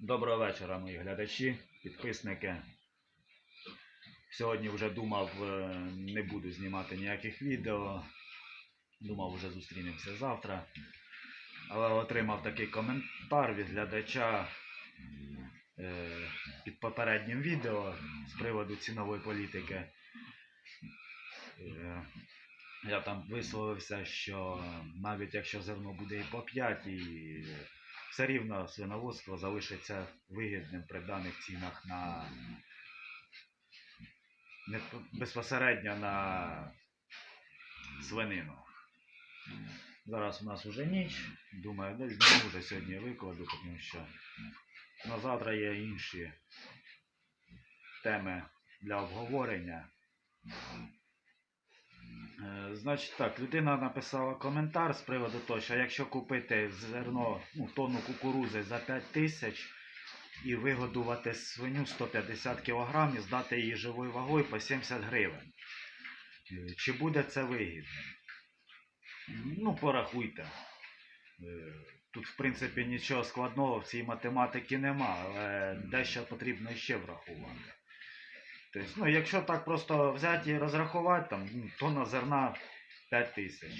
Доброго вечора, мої глядачі, підписники. Сьогодні вже думав, е, не буду знімати ніяких відео. Думав, вже зустрінемося завтра. Але отримав такий коментар від глядача е, під попереднім відео з приводу цінової політики. Е, Я там висловився, що навіть якщо зерно буде і по 5, і все рівно свиноводство залишиться вигідним при даних цінах на не безпосередньо на свинину. Зараз у нас уже ніч. Думаю, десь вже сьогодні викладу, тому що на завтра є інші теми для обговорення. Е, Значить так, людина написала коментар з приводу того, що якщо купити зерно, ну, тонну кукурузи за 5 тисяч і вигодувати свиню 150 кг і здати її живою вагою по 70 гривень. Е, Чи буде це вигідно? Ну, порахуйте. Е, Тут, в принципі, нічого складного в цій математиці нема, але дещо потрібно ще врахувати. Тобто, ну, якщо так просто взяти і розрахувати, там, ну, тонна зерна 5 тисяч.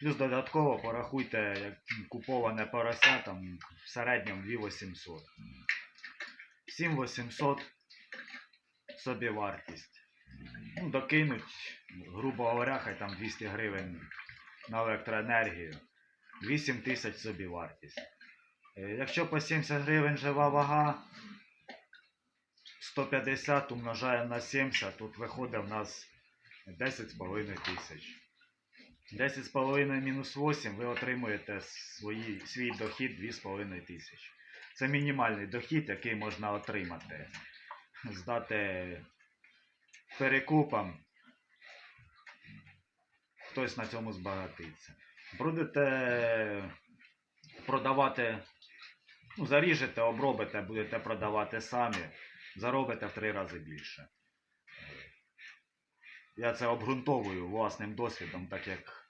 Плюс додатково порахуйте, як куповане порося там, в середньому 2800. 7800 собі вартість. Ну, докинуть, грубо говоря, хай там 200 гривень на електроенергію. 8 тисяч собі вартість. Е, Якщо по 70 гривень жива вага, 150 умножаємо на 70, тут виходить в нас 10,5 тисяч. 10,5 мінус 8 ви отримуєте свої, свій дохід 2,5 тисячі. Це мінімальний дохід, який можна отримати. Здати перекупам. Хтось на цьому збагатиться. Будете продавати, ну, заріжете, обробите, будете продавати самі, заробите в три рази більше. Я це обґрунтовую власним досвідом, так як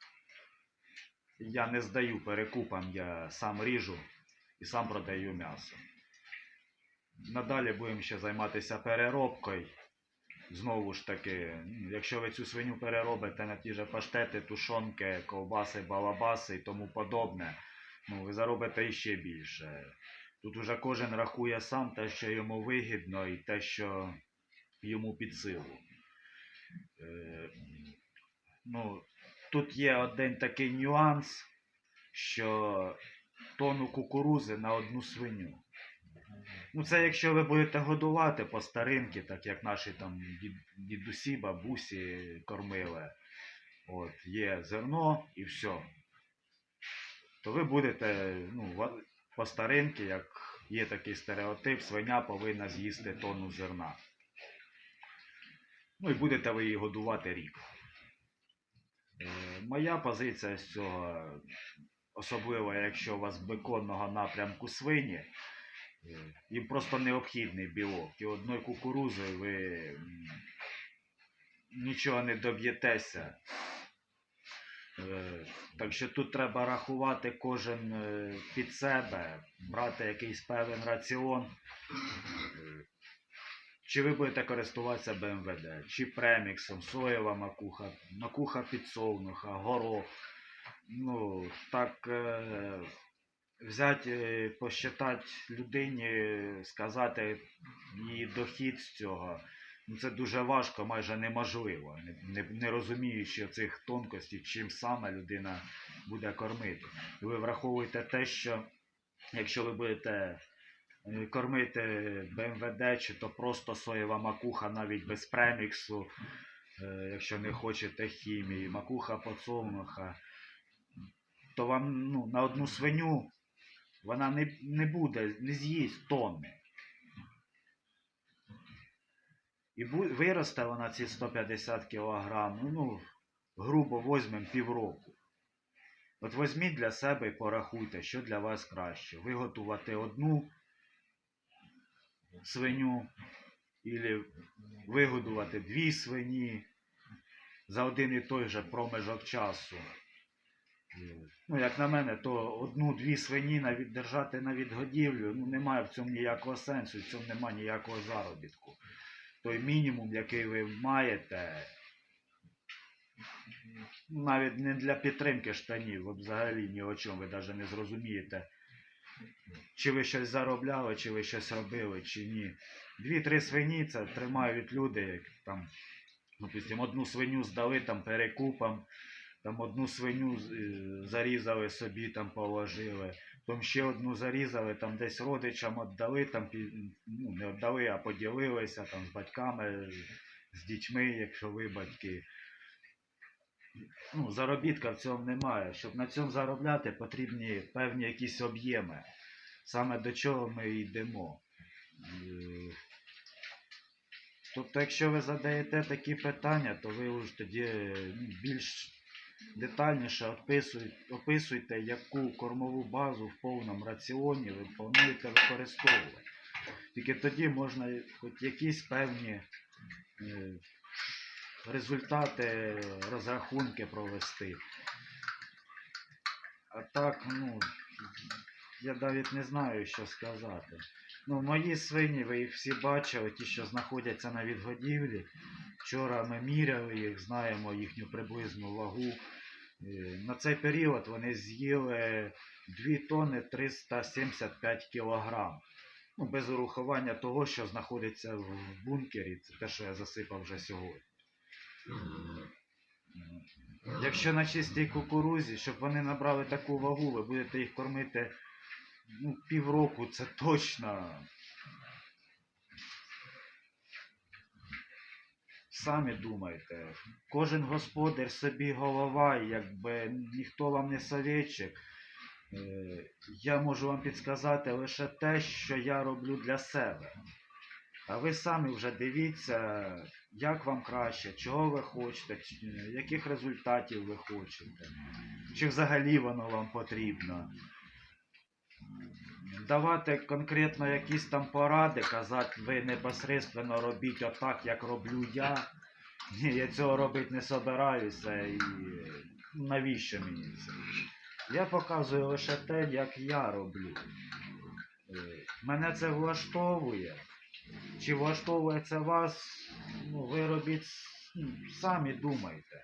я не здаю перекупам, я сам ріжу і сам продаю м'ясо. Надалі будемо ще займатися переробкою. Знову ж таки, ну, якщо ви цю свиню переробите на ті ж паштети, тушонки, ковбаси, балабаси і тому подобне, ну, ви заробите іще більше. Тут уже кожен рахує сам те, що йому вигідно, і те, що йому під силу. Е, ну, тут є один такий нюанс, що тонну кукурузи на одну свиню. Ну, це якщо ви будете годувати по старинки, так як наші там дідусі, бабусі кормили. От, є зерно і все. То ви будете, ну, по старинки, як є такий стереотип, свиня повинна з'їсти тонну зерна. Ну і будете ви її годувати рік. Е, моя позиція з цього, особливо якщо у вас беконного напрямку свині, е, їм просто необхідний білок. І одною кукурузою ви нічого не доб'єтеся. Е, Так що тут треба рахувати кожен е, під себе, брати якийсь певен раціон. Е, Чи ви будете користуватися БМВД, чи преміксом, соєва макуха, макуха підсолнуха, горох. Ну, так взяти, посчитати людині, сказати її дохід з цього. Ну, це дуже важко, майже неможливо, не, не, розуміючи цих тонкостей, чим саме людина буде кормити. І ви враховуєте те, що якщо ви будете е, кормити БМВД, чи то просто соєва макуха навіть без преміксу, е, якщо не хочете хімії, макуха подсолнуха, то вам ну, на одну свиню вона не, не буде, не з'їсть тонни. І виросте вона ці 150 кг, ну, ну грубо візьмемо півроку. От візьміть для себе і порахуйте, що для вас краще. Виготувати одну свиню, або вигодувати дві свині за один і той же проміжок часу. Ну, як на мене, то одну-дві свині держати на відгодівлю, ну немає в цьому ніякого сенсу, в цьому немає ніякого заробітку. Той мінімум, який ви маєте, навіть не для підтримки штанів, взагалі ні о чому, ви навіть не зрозумієте, чи ви щось заробляли, чи ви щось робили, чи ні. Дві-три свині це тримають люди, як там, допустимо, одну свиню здали там перекупом, там одну свиню е, зарізали собі, там положили, потім ще одну зарізали, там десь родичам віддали, там ну, не віддали, а поділилися там з батьками, з дітьми, якщо ви батьки. Ну, заробітка в цьому немає. Щоб на цьому заробляти, потрібні певні якісь об'єми. Саме до чого ми йдемо. Е, Тобто, якщо ви задаєте такі питання, то ви вже тоді ну, більш детальніше описуйте, описуйте, яку кормову базу в повному раціоні ви плануєте використовувати. Тільки тоді можна хоч якісь певні е, результати, розрахунки провести. А так, ну, я навіть не знаю, що сказати. Ну, мої свині, ви їх всі бачили, ті, що знаходяться на відгодівлі. Вчора ми міряли їх, знаємо їхню приблизну вагу. Е, На цей період вони з'їли 2 тонни 375 кілограм. Ну, без урахування того, що знаходиться в бункері, це те, що я засипав вже сьогодні. Якщо на чистій кукурузі, щоб вони набрали таку вагу, ви будете їх кормити ну, півроку, це точно. Самі думайте. Кожен господар собі голова, якби ніхто вам не советчик. Е, Я можу вам підсказати лише те, що я роблю для себе. А ви самі вже дивіться, як вам краще, чого ви хочете, яких результатів ви хочете, чи взагалі воно вам потрібно. Давати конкретно якісь там поради, казати, ви непосредственно робіть отак, як роблю я. Ні, я цього робити не собираюся і навіщо мені це? Я показую лише те, як я роблю. Е, Мене це влаштовує. Чи влаштовує це вас, ну, ви робіть, самі думайте.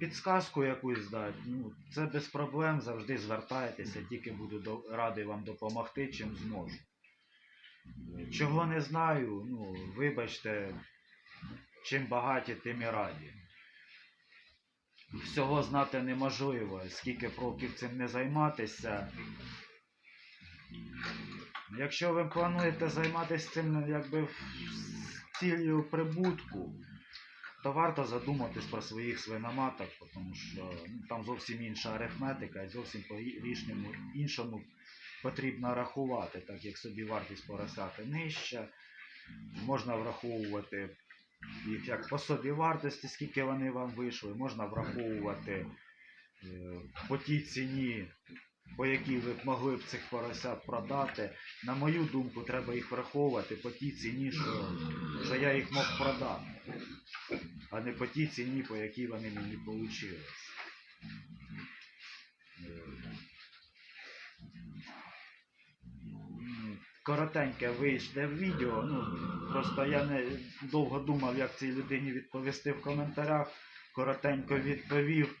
Підсказку якусь дати, ну, це без проблем, завжди звертайтеся, тільки буду до- радий вам допомогти, чим зможу. Чого не знаю, ну, вибачте, чим багаті, тим і раді. Всього знати неможливо, скільки б років цим не займатися. Якщо ви плануєте займатися цим якби з цілею прибутку, то варто задуматись про своїх свиноматок, тому що ну, там зовсім інша арифметика і зовсім по рішньому іншому потрібно рахувати, так як собі вартість поросяти нижча. Можна враховувати їх як по собі вартості, скільки вони вам вийшли, можна враховувати е, по тій ціні, по якій ви могли б цих поросят продати. На мою думку, треба їх враховувати по тій ціні, що, що я їх мог продати, а не по тій ціні, по якій вони мені вийшли. Коротеньке вийшле відео. Ну, просто я не довго думав, як цій людині відповісти в коментарях. Коротенько відповів.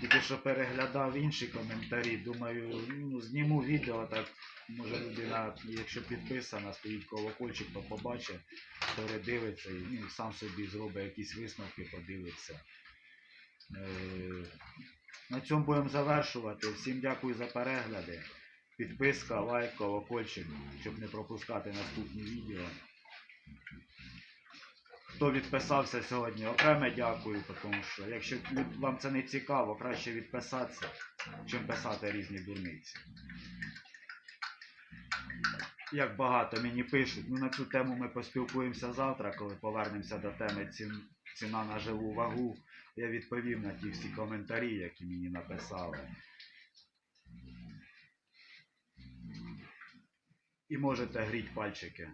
Тільки що переглядав інші коментарі. Думаю, ну, зніму відео, так може людина, якщо підписана, стоїть колокольчик, то побачить, передивиться і ну, сам собі зробить якісь висновки, подивиться. Е, на цьому будемо завершувати. Всім дякую за перегляди. Підписка, лайк, колокольчик, щоб не пропускати наступні відео. Хто відписався сьогодні, окреме дякую, тому що якщо вам це не цікаво, краще відписатися, чим писати різні дурниці. Як багато мені пишуть, ну на цю тему ми поспілкуємося завтра, коли повернемося до теми цін, ціна на живу вагу. Я відповім на ті всі коментарі, які мені написали. І можете гріть пальчики.